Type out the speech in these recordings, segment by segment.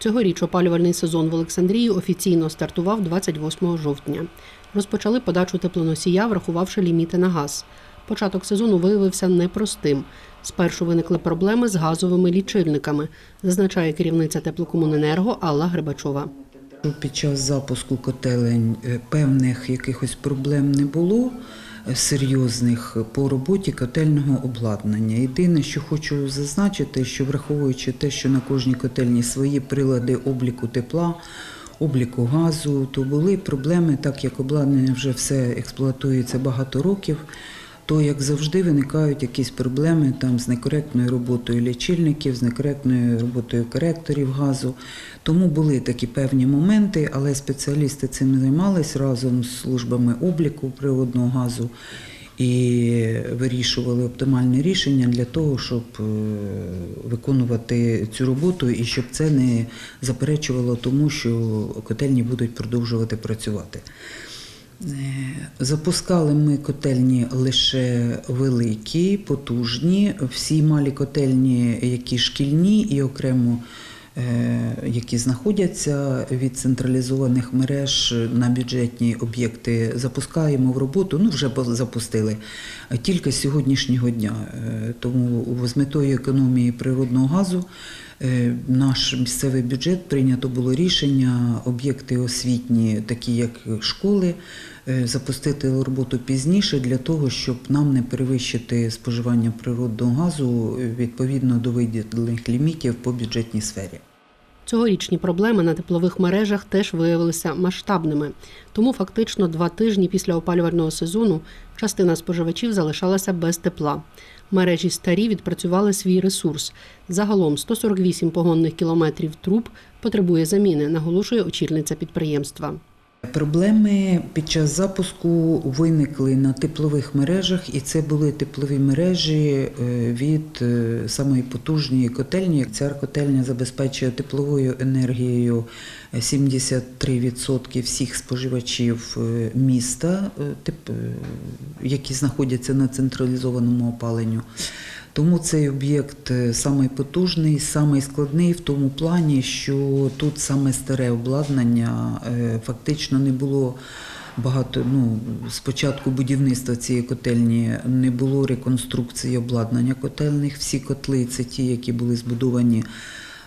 Цьогоріч опалювальний сезон в Олександрії офіційно стартував 28 жовтня. Розпочали подачу теплоносія, врахувавши ліміти на газ. Початок сезону виявився непростим. Спершу виникли проблеми з газовими лічильниками, зазначає керівниця теплокомуненерго Алла Грибачова. Під час запуску котелень е, певних якихось проблем не було серйозних по роботі котельного обладнання. Єдине, що хочу зазначити, що враховуючи те, що на кожній котельні свої прилади обліку тепла, обліку газу, то були проблеми, так як обладнання вже все експлуатується багато років. То, як завжди, виникають якісь проблеми там з некоректною роботою лічильників, з некоректною роботою коректорів газу. Тому були такі певні моменти, але спеціалісти цим займались разом з службами обліку природного газу і вирішували оптимальне рішення для того, щоб е, виконувати цю роботу і щоб це не заперечувало тому, що котельні будуть продовжувати працювати. Е, Запускали ми котельні лише великі, потужні. Всі малі котельні, які шкільні і окремо е, які знаходяться від централізованих мереж на бюджетні об'єкти, запускаємо в роботу. Ну вже запустили тільки з сьогоднішнього дня. Е, Тому з метою економії природного газу. Е, Наш місцевий бюджет прийнято було рішення об'єкти освітні, такі як школи, е, запустити роботу пізніше для того, щоб нам не перевищити споживання природного газу е, відповідно до виділених лімітів по бюджетній сфері. Цьогорічні проблеми на теплових мережах теж виявилися масштабними. Тому фактично два тижні після опалювального сезону частина споживачів залишалася без тепла. Мережі старі відпрацювали свій ресурс. Загалом 148 погонних кілометрів труб потребує заміни, наголошує очільниця підприємства. Проблеми під час запуску виникли на теплових мережах, і це були теплові мережі е, від е, самої потужної котельні. Ця котельня забезпечує тепловою енергією 73% всіх споживачів е, міста, е, е, які знаходяться на централізованому опаленню. Тому цей об'єкт е, самий потужний, самий складний в тому плані, що тут саме старе обладнання е, фактично не було. Багато ну з початку будівництва цієї котельні не було реконструкції обладнання котельних. Всі котли це ті, які були збудовані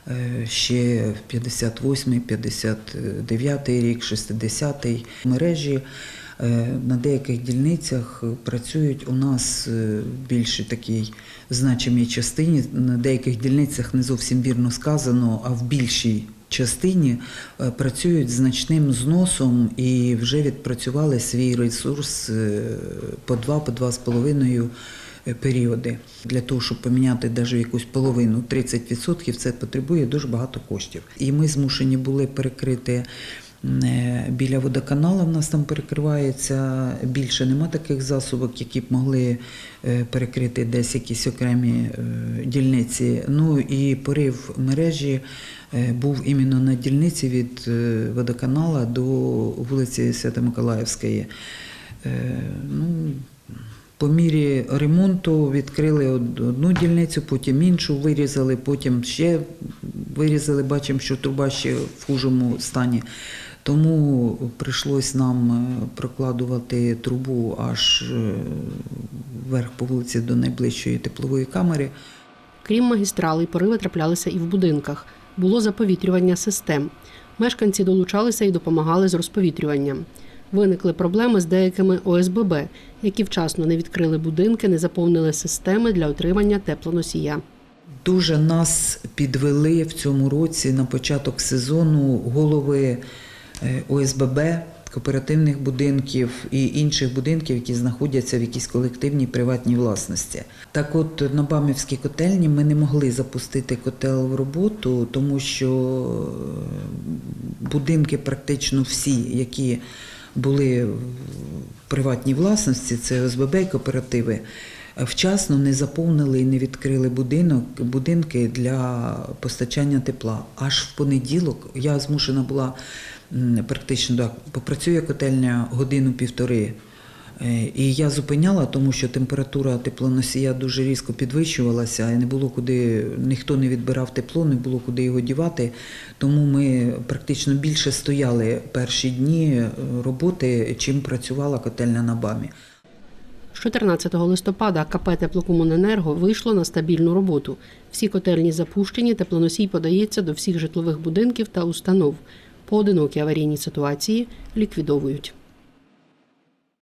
е, ще в 58, 59 рік, 60-й мережі. Е, На деяких дільницях працюють у нас е, в більш такій значимій частині. На деяких дільницях не зовсім вірно сказано, а в більшій частині е, працюють значним зносом і вже відпрацювали свій ресурс по два, по два з половиною періоди. Для того, щоб поміняти навіть якусь половину, 30% це потребує дуже багато коштів. І ми змушені були перекрити. Біля водоканалу в нас там перекривається більше. Нема таких засобок, які б могли е, перекрити десь якісь окремі е, дільниці. Ну і порив мережі е, був іменно на дільниці від водоканала до вулиці Свято-Миколаївської. Ну, по мірі ремонту відкрили одну дільницю, потім іншу вирізали, потім ще вирізали, бачимо, що труба ще в хужому стані. Тому прийшлось нам е, прокладувати трубу аж е, вверх по вулиці до найближчої теплової камери. Крім магістралей, пориви траплялися і в будинках. Було заповітрювання систем. Мешканці долучалися і допомагали з розповітрюванням. Виникли проблеми з деякими ОСББ, які вчасно не відкрили будинки, не заповнили системи для отримання теплоносія. Дуже нас підвели в цьому році на початок сезону голови ОСББ, кооперативних будинків і інших будинків, які знаходяться в якійсь колективній приватній власності. Так от на Бамівській котельні ми не могли запустити котел в роботу, тому що е, будинки практично всі, які були в приватній власності, це ОСББ і кооперативи, вчасно не заповнили і не відкрили будинок, будинки для постачання тепла. Аж в понеділок я змушена була практично так, попрацює котельня годину-півтори. Е, І я зупиняла, тому що температура теплоносія дуже різко підвищувалася, і не було куди, ніхто не відбирав тепло, не було куди його дівати. Тому ми практично більше стояли перші дні е, роботи, чим працювала котельня на БАМі. З 14 листопада КП «Теплокомуненерго» вийшло на стабільну роботу. Всі котельні запущені, теплоносій подається до всіх житлових будинків та установ. Поодинокі аварійні ситуації ліквідовують.